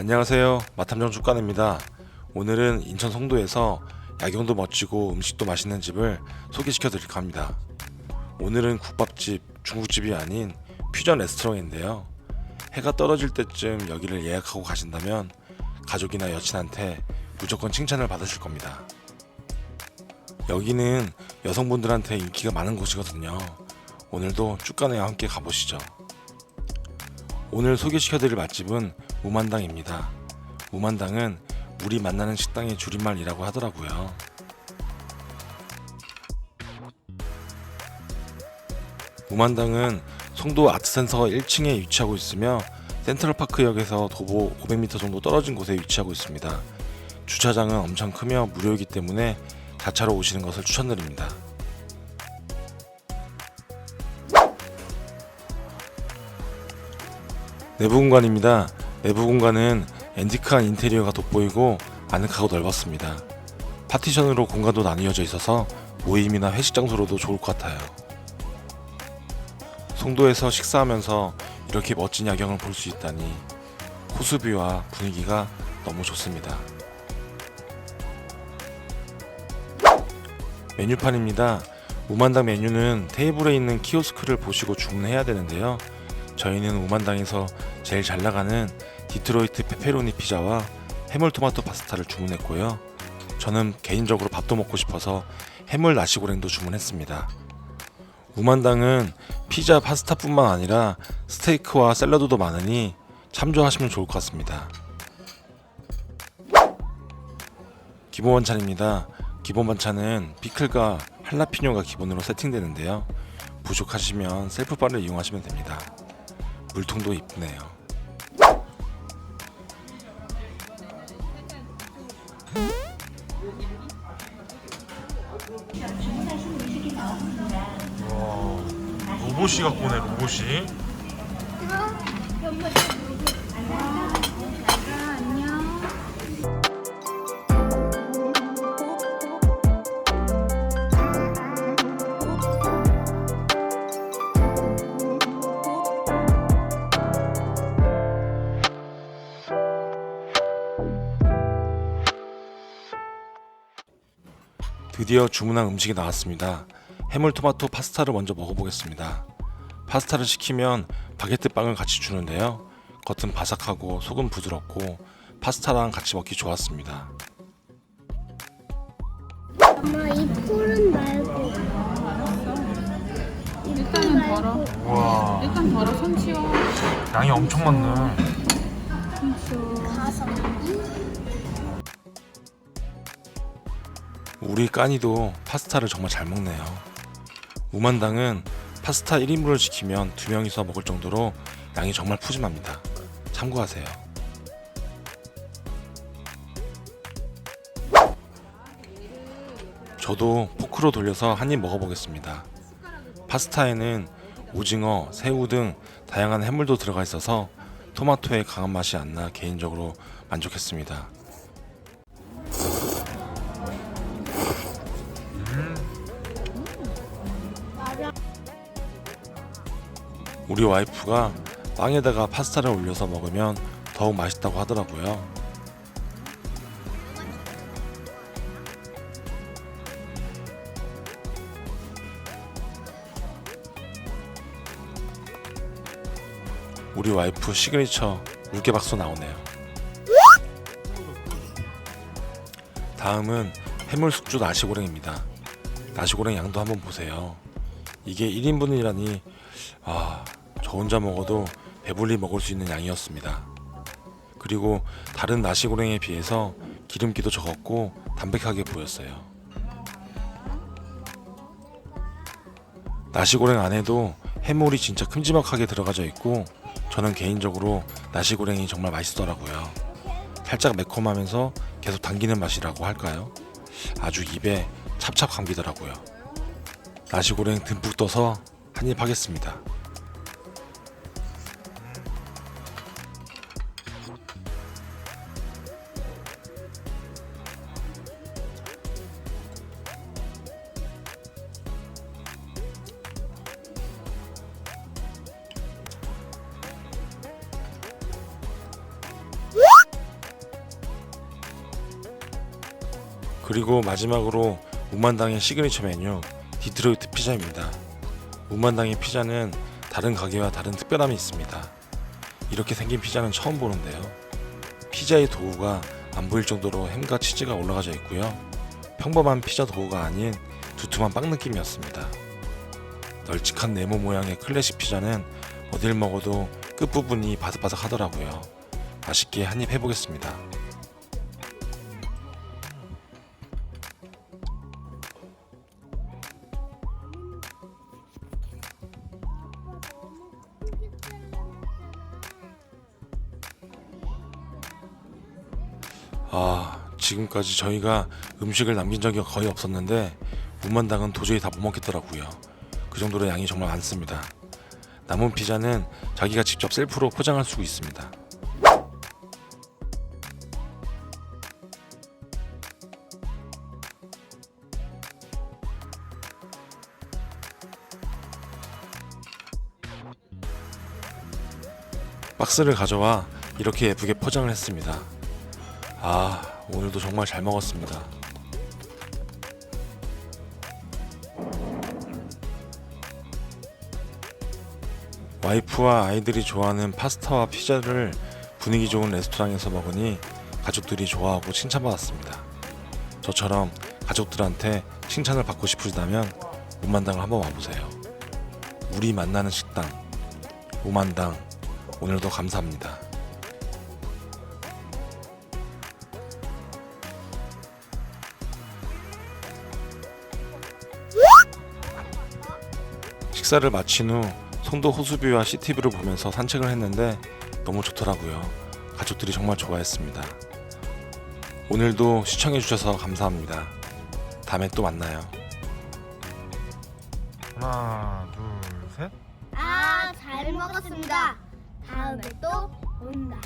안녕하세요. 마탐정 축간입니다. 오늘은 인천 송도에서 야경도 멋지고 음식도 맛있는 집을 소개시켜 드릴까 합니다. 오늘은 국밥집, 중국집이 아닌 퓨전 레스토랑인데요. 해가 떨어질 때쯤 여기를 예약하고 가신다면 가족이나 여친한테 무조건 칭찬을 받으실 겁니다. 여기는 여성분들한테 인기가 많은 곳이거든요. 오늘도 쭉간에 함께 가보시죠. 오늘 소개시켜드릴 맛집은 무만당입니다. 무만당은 우리 만나는 식당의 줄임말이라고 하더라고요. 무만당은 송도 아트센터 1층에 위치하고 있으며 센트럴파크역에서 도보 500m 정도 떨어진 곳에 위치하고 있습니다. 주차장은 엄청 크며 무료이기 때문에 자차로 오시는 것을 추천드립니다. 내부 공간입니다. 내부 공간은 앤티크한 인테리어가 돋보이고 아늑하고 넓었습니다. 파티션으로 공간도 나뉘어져 있어서 모임이나 회식 장소로도 좋을 것 같아요. 송도에서 식사하면서 이렇게 멋진 야경을 볼 수 있다니 호수뷰와 분위기가 너무 좋습니다. 메뉴판입니다. 우만당 메뉴는 테이블에 있는 키오스크를 보시고 주문해야 되는데요. 저희는 우만당에서 제일 잘 나가는 디트로이트 페페로니 피자와 해물토마토 파스타를 주문했고요. 저는 개인적으로 밥도 먹고 싶어서 해물 나시고랭도 주문했습니다. 우만당은 피자, 파스타뿐만 아니라 스테이크와 샐러드도 많으니 참조하시면 좋을 것 같습니다. 기본 반찬입니다. 기본 반찬은 피클과 할라피뇨가 기본으로 세팅되는데요. 부족하시면 셀프바를 이용하시면 됩니다. 물통도 이쁘네요. 로봇이 갖고 오네 로봇이 드디어 주문한 음식이 나왔습니다. 해물토마토 파스타를 먼저 먹어보겠습니다. 파스타를 시키면 바게트 빵을 같이 주는데요. 겉은 바삭하고 속은 부드럽고 파스타랑 같이 먹기 좋았습니다. 엄마 이 풀은 말고 일단은 덜어. 우와 일단 덜어 손 치워. 양이 엄청 많네 손 치워. 가서 우리 까니도 파스타를 정말 잘 먹네요. 우만당은 파스타 1인분을 시키면 두 명이서 먹을 정도로 양이 정말 푸짐합니다. 참고하세요. 저도 포크로 돌려서 한 입 먹어보겠습니다. 파스타에는 오징어, 새우 등 다양한 해물도 들어가 있어서 토마토의 강한 맛이 안 나 개인적으로 만족했습니다. 우리 와이프가 빵에다가 파스타를 올려서 먹으면 더욱 맛있다고 하더라고요. 우리 와이프 시그니처 물개박수 나오네요. 다음은 해물 숙주 나시고랭입니다. 나시고랭 양도 한번 보세요. 이게 1인분이라니 아, 저 혼자 먹어도 배불리 먹을 수 있는 양이었습니다. 그리고 다른 나시고랭에 비해서 기름기도 적었고 담백하게 보였어요. 나시고랭 안에도 해물이 진짜 큼지막하게 들어가져 있고 저는 개인적으로 나시고랭이 정말 맛있더라고요. 살짝 매콤하면서 계속 당기는 맛이라고 할까요? 아주 입에 찹찹 감기더라고요. 나시고랭 듬뿍 떠서 한입 하겠습니다. 그리고 마지막으로 우만당의 시그니처 메뉴 디트로이트 피자입니다. 우만당의 피자는 다른 가게와 다른 특별함이 있습니다. 이렇게 생긴 피자는 처음 보는데요. 피자의 도우가 안 보일 정도로 햄과 치즈가 올라가져 있고요. 평범한 피자 도우가 아닌 두툼한 빵 느낌이었습니다. 널찍한 네모 모양의 클래식 피자는 어딜 먹어도 끝부분이 바삭바삭 하더라고요. 맛있게 한 입 해보겠습니다. 아, 지금까지 저희가 음식을 남긴 적이 거의 없었는데 무만당은 도저히 다 못 먹겠더라고요. 그 정도로 양이 정말 많습니다. 남은 피자는 자기가 직접 셀프로 포장할 수 있습니다. 박스를 가져와 이렇게 예쁘게 포장을 했습니다. 아, 오늘도 정말 잘 먹었습니다. 와이프와 아이들이 좋아하는 파스타와 피자를 분위기 좋은 레스토랑에서 먹으니 가족들이 좋아하고 칭찬받았습니다. 저처럼 가족들한테 칭찬을 받고 싶으시다면 오만당을 한번 와보세요. 우리 만나는 식당 오만당 오늘도 감사합니다. 식사를 마친 후 송도 호수뷰와 시티뷰를 보면서 산책을 했는데 너무 좋더라고요. 가족들이 정말 좋아했습니다. 오늘도 시청해주셔서 감사합니다. 다음에 또 만나요. 하나 둘 셋. 아, 잘 먹었습니다. 다음에 또 온다.